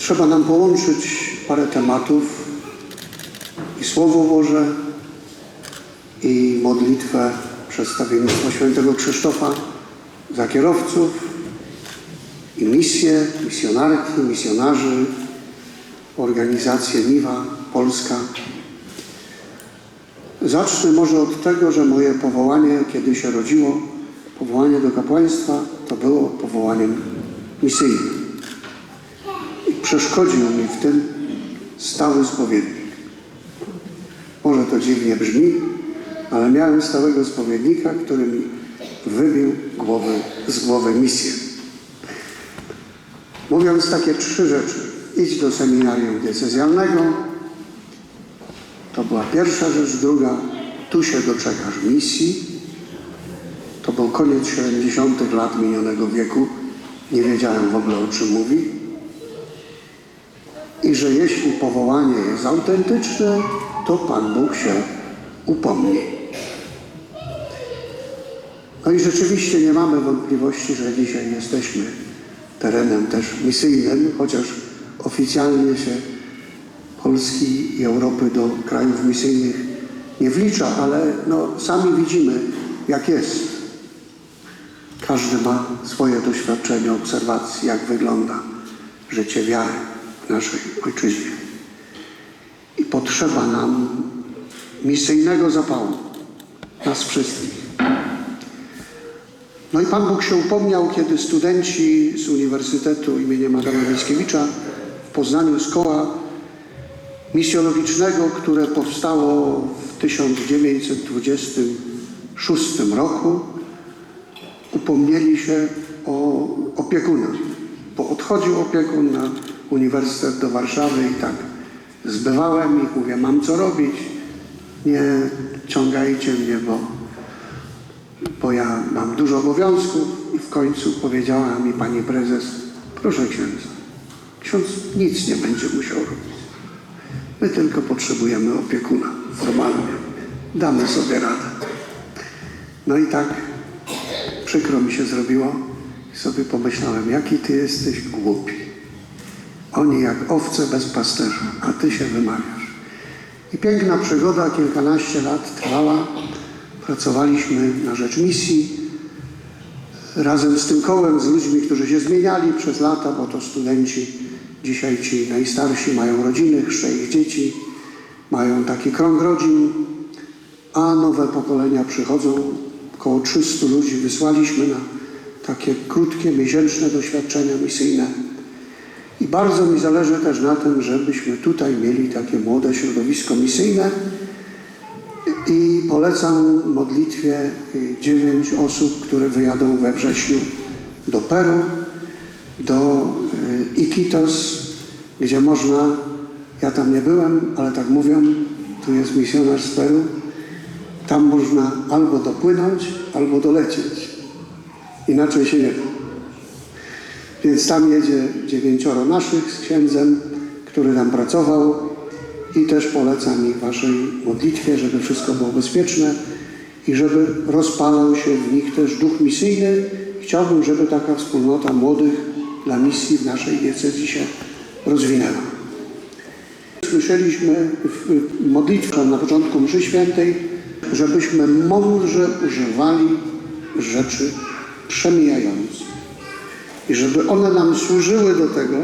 Trzeba nam połączyć parę tematów i Słowo Boże, i modlitwę przedstawiennictwa świętego Krzysztofa za kierowców, i misję, misjonarki, misjonarzy, organizację Niwa Polska. Zacznę może od tego, że moje powołanie, kiedy się rodziło, powołanie do kapłaństwa, to było powołaniem misyjnym. Przeszkodził mi w tym stały spowiednik. Może to dziwnie brzmi, ale miałem stałego spowiednika, który mi wybił głowy, z głowy misję. Mówiąc takie trzy rzeczy. Idź do seminarium diecezjalnego. To była pierwsza rzecz. Druga, tu się doczekasz misji. To był koniec 70. lat minionego wieku. Nie wiedziałem w ogóle o czym mówi. I że jeśli powołanie jest autentyczne, to Pan Bóg się upomni. No i rzeczywiście nie mamy wątpliwości, że dzisiaj jesteśmy terenem też misyjnym, chociaż oficjalnie się Polski i Europy do krajów misyjnych nie wlicza, ale no, sami widzimy, jak jest. Każdy ma swoje doświadczenie, obserwacji, jak wygląda życie wiary naszej ojczyźnie. I potrzeba nam misyjnego zapału, nas wszystkich. No i Pan Bóg się upomniał, kiedy studenci z Uniwersytetu imienia Adama Mickiewicza w Poznaniu z koła misjologicznego, które powstało w 1926 roku, upomnieli się o opiekuna, bo odchodził opiekun na Uniwersytet do Warszawy i tak zbywałem ich, mówię, mam co robić, nie ciągajcie mnie, bo bo ja mam dużo obowiązków i w końcu powiedziała mi pani prezes, proszę księdza, ksiądz nic nie będzie musiał robić. My tylko potrzebujemy opiekuna formalnie. Damy sobie radę. No i tak przykro mi się zrobiło i sobie pomyślałem, jaki ty jesteś głupi. Oni jak owce bez pasterza, a ty się wymawiasz. I piękna przygoda, kilkanaście lat trwała. Pracowaliśmy na rzecz misji razem z tym kołem, z ludźmi, którzy się zmieniali przez lata, bo to studenci, dzisiaj ci najstarsi mają rodziny, chrzcze ich dzieci, mają taki krąg rodzin, a nowe pokolenia przychodzą. Około 300 ludzi wysłaliśmy na takie krótkie, miesięczne doświadczenia misyjne. I bardzo mi zależy też na tym, żebyśmy tutaj mieli takie młode środowisko misyjne, i polecam modlitwie y, dziewięć osób, które wyjadą we wrześniu do Peru, do y, Iquitos, gdzie można, ja tam nie byłem, ale tak mówią, tu jest misjonarz z Peru, tam można albo dopłynąć, albo dolecieć. Inaczej się nie da. Więc tam jedzie dziewięcioro naszych z księdzem, który tam pracował, i też polecam ich Waszej modlitwie, żeby wszystko było bezpieczne i żeby rozpalał się w nich też duch misyjny. Chciałbym, żeby taka wspólnota młodych dla misji w naszej diecezji się rozwinęła. Słyszeliśmy w modlitwie na początku mszy świętej, żebyśmy mądrze używali rzeczy przemijające i żeby one nam służyły do tego,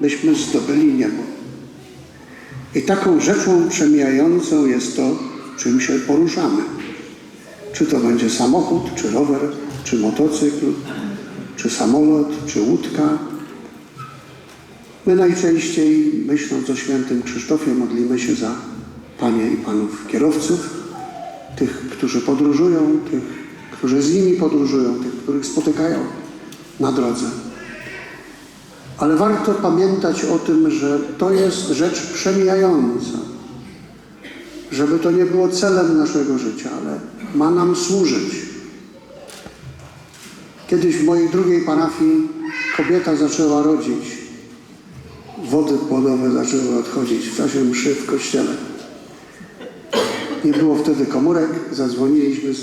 byśmy zdobyli niebo. I taką rzeczą przemijającą jest to, czym się poruszamy. Czy to będzie samochód, czy rower, czy motocykl, czy samolot, czy łódka. My najczęściej, myśląc o świętym Krzysztofie, modlimy się za panie i panów kierowców, tych, którzy podróżują, tych, którzy z nimi podróżują, tych, których spotykają na drodze. Ale warto pamiętać o tym, że to jest rzecz przemijająca. Żeby to nie było celem naszego życia, ale ma nam służyć. Kiedyś w mojej drugiej parafii kobieta zaczęła rodzić. Wody płodowe zaczęły odchodzić w czasie mszy w kościele. Nie było wtedy komórek. Zadzwoniliśmy z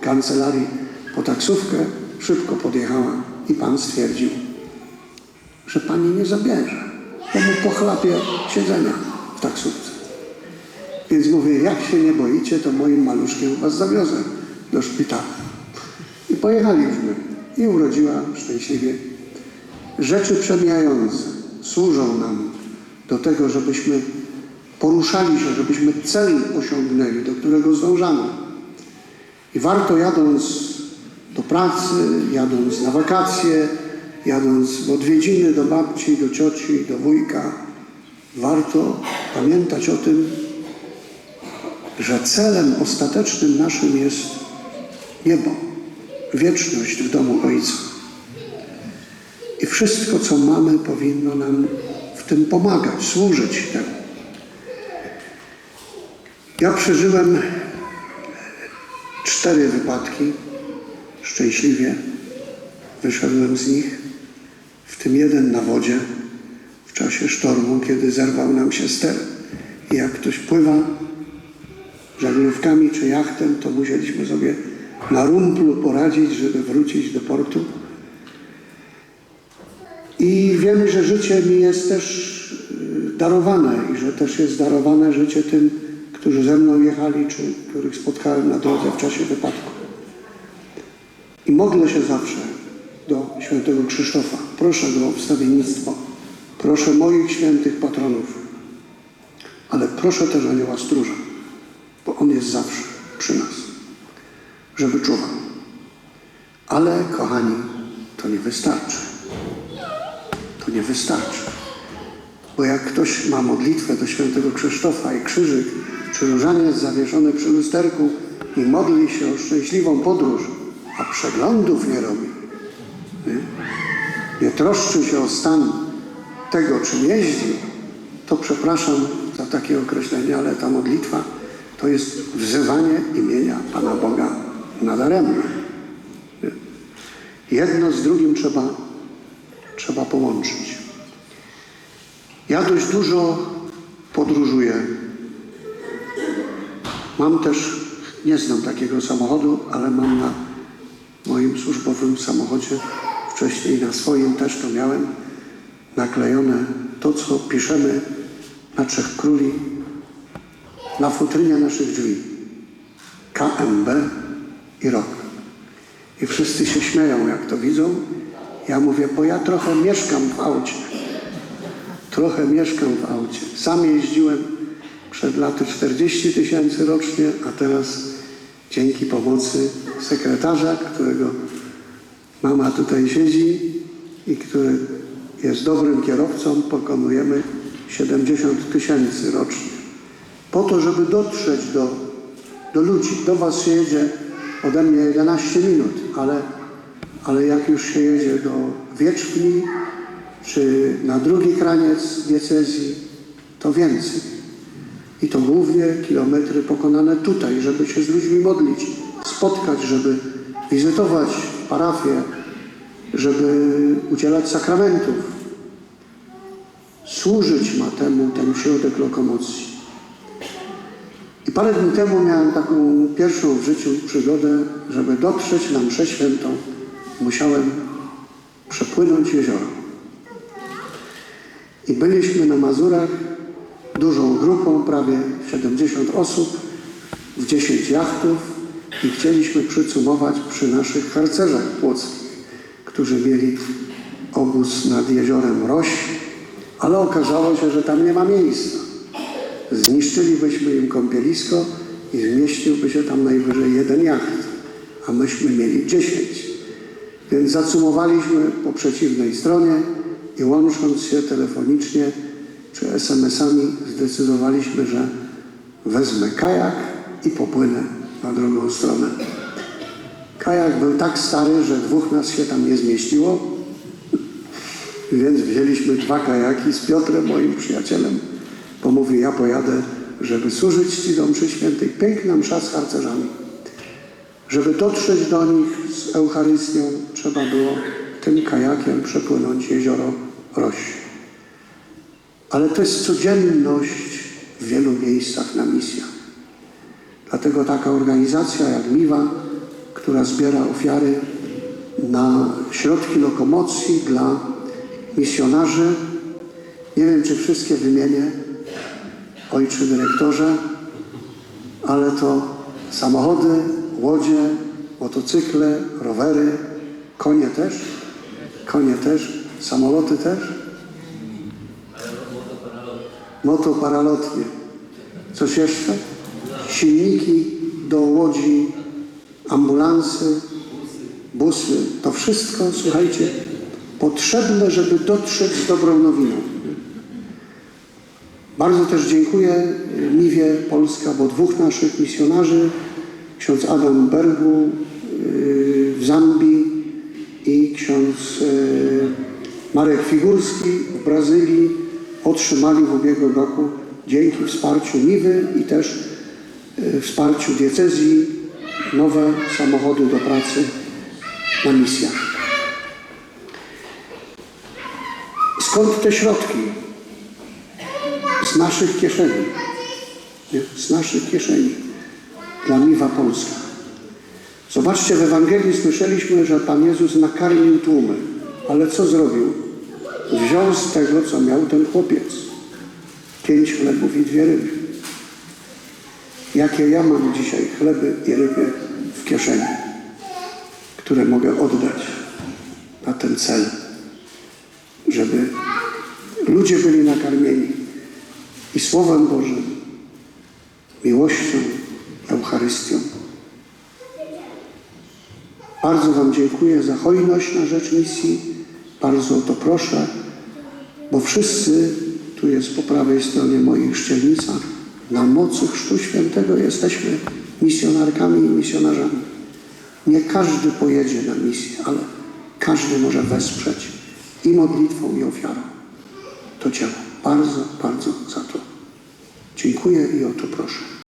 kancelarii po taksówkę. Szybko podjechała i pan stwierdził, że pani nie zabierze. bo mu pochlapie siedzenia w taksówce. Więc mówię, jak się nie boicie, to moim maluszkiem was zawiozę do szpitala. I pojechaliśmy. I urodziła szczęśliwie. Rzeczy przemijające służą nam do tego, żebyśmy poruszali się, żebyśmy cel osiągnęli, do którego zdążamy. I warto jadąc do pracy, jadąc na wakacje, jadąc w odwiedziny do babci, do cioci, do wujka, warto pamiętać o tym, że celem ostatecznym naszym jest niebo, wieczność w domu Ojca. I wszystko, co mamy, powinno nam w tym pomagać, służyć temu. Ja przeżyłem cztery wypadki, szczęśliwie wyszedłem z nich, w tym jeden na wodzie w czasie sztormu, kiedy zerwał nam się ster. I jak ktoś pływa żaglówkami czy jachtem, to musieliśmy sobie na rumplu poradzić, żeby wrócić do portu. I wiem, że życie mi jest też y, darowane i że też jest darowane życie tym, którzy ze mną jechali, czy których spotkałem na drodze w czasie wypadku. I modlę się zawsze świętego Krzysztofa. Proszę go o wstawiennictwo. Proszę moich świętych patronów. Ale proszę też anioła stróża, bo on jest zawsze przy nas, żeby czuwał. Ale, kochani, to nie wystarczy. To nie wystarczy. Bo jak ktoś ma modlitwę do świętego Krzysztofa i krzyżyk, czy różaniec zawieszony przy lusterku i modli się o szczęśliwą podróż, a przeglądów nie robi, nie troszczy się o stan tego, czym jeździ, to przepraszam za takie określenie, ale ta modlitwa to jest wzywanie imienia Pana Boga nadaremne. Jedno z drugim trzeba, trzeba połączyć. Ja dość dużo podróżuję. Mam też, nie znam takiego samochodu, ale mam na moim służbowym samochodzie, wcześniej na swoim też to miałem, naklejone to, co piszemy na Trzech Króli, na futrynie naszych drzwi. KMB i rok. I wszyscy się śmieją, jak to widzą. Ja mówię, bo ja trochę mieszkam w aucie. Trochę mieszkam w aucie. Sam jeździłem przed laty 40 tysięcy rocznie, a teraz dzięki pomocy sekretarza, którego mama tutaj siedzi i który jest dobrym kierowcą, pokonujemy 70 tysięcy rocznie. Po to, żeby dotrzeć do, do ludzi. Do Was się jedzie ode mnie 11 minut, ale, ale jak już się jedzie do Wierzchni, czy na drugi kraniec diecezji, to więcej. I to głównie kilometry pokonane tutaj, żeby się z ludźmi modlić, spotkać, żeby wizytować parafię, żeby udzielać sakramentów. Służyć ma temu ten środek lokomocji. I parę dni temu miałem taką pierwszą w życiu przygodę, żeby dotrzeć na mszę świętą, musiałem przepłynąć jezioro. I byliśmy na Mazurach dużą grupą, prawie 70 osób, w 10 jachtów i chcieliśmy przycumować przy naszych harcerzach płockich, którzy mieli obóz nad jeziorem Roś, ale okazało się, że tam nie ma miejsca. Zniszczylibyśmy im kąpielisko i zmieściłby się tam najwyżej jeden jacht, a myśmy mieli 10. Więc zacumowaliśmy po przeciwnej stronie i łącząc się telefonicznie czy SMS-ami zdecydowaliśmy, że wezmę kajak i popłynę na drugą stronę. Kajak był tak stary, że dwóch nas się tam nie zmieściło, więc wzięliśmy dwa kajaki z Piotrem, moim przyjacielem, bo mówi, ja pojadę, żeby służyć Ci do mszy świętej. Piękna msza z harcerzami. Żeby dotrzeć do nich z Eucharystią, trzeba było tym kajakiem przepłynąć jezioro Roś. Ale to jest codzienność w wielu miejscach na misjach. Dlatego taka organizacja jak Miwa, która zbiera ofiary na środki lokomocji dla misjonarzy, Nie wiem, czy wszystkie wymienię, ojcze dyrektorze, ale to samochody, łodzie, motocykle, rowery, konie też, konie też, samoloty też, motoparalotnie. Coś jeszcze? Silniki do łodzi, ambulansy, busy. To wszystko, słuchajcie, potrzebne, żeby dotrzeć z dobrą nowiną. Bardzo też dziękuję Miwie Polska, bo dwóch naszych misjonarzy, ksiądz Adam Bergu yy, w Zambii i ksiądz yy, Marek Figurski w Brazylii otrzymali w ubiegłym roku dzięki wsparciu Miwy i też wsparciu diecezji nowe samochody do pracy na misjach. Skąd te środki? z naszych kieszeni. Z naszych kieszeni. Dla Miwa Polska. Zobaczcie, w Ewangelii słyszeliśmy, że Pan Jezus nakarmił tłumy. Ale co zrobił? Wziął z tego, co miał ten chłopiec. Pięć chlebów i dwie ryby. Jakie ja mam dzisiaj chleby i ryby w kieszeni, które mogę oddać na ten cel, żeby ludzie byli nakarmieni i Słowem Bożym, miłością, Eucharystią. Bardzo Wam dziękuję za hojność na rzecz misji. Bardzo o to proszę, bo wszyscy, tu jest po prawej stronie mojej chrzcielnica, na mocy Chrztu Świętego jesteśmy misjonarkami i misjonarzami. Nie każdy pojedzie na misję, ale każdy może wesprzeć i modlitwą, i ofiarą to dzieło. Bardzo, bardzo za to dziękuję i o to proszę.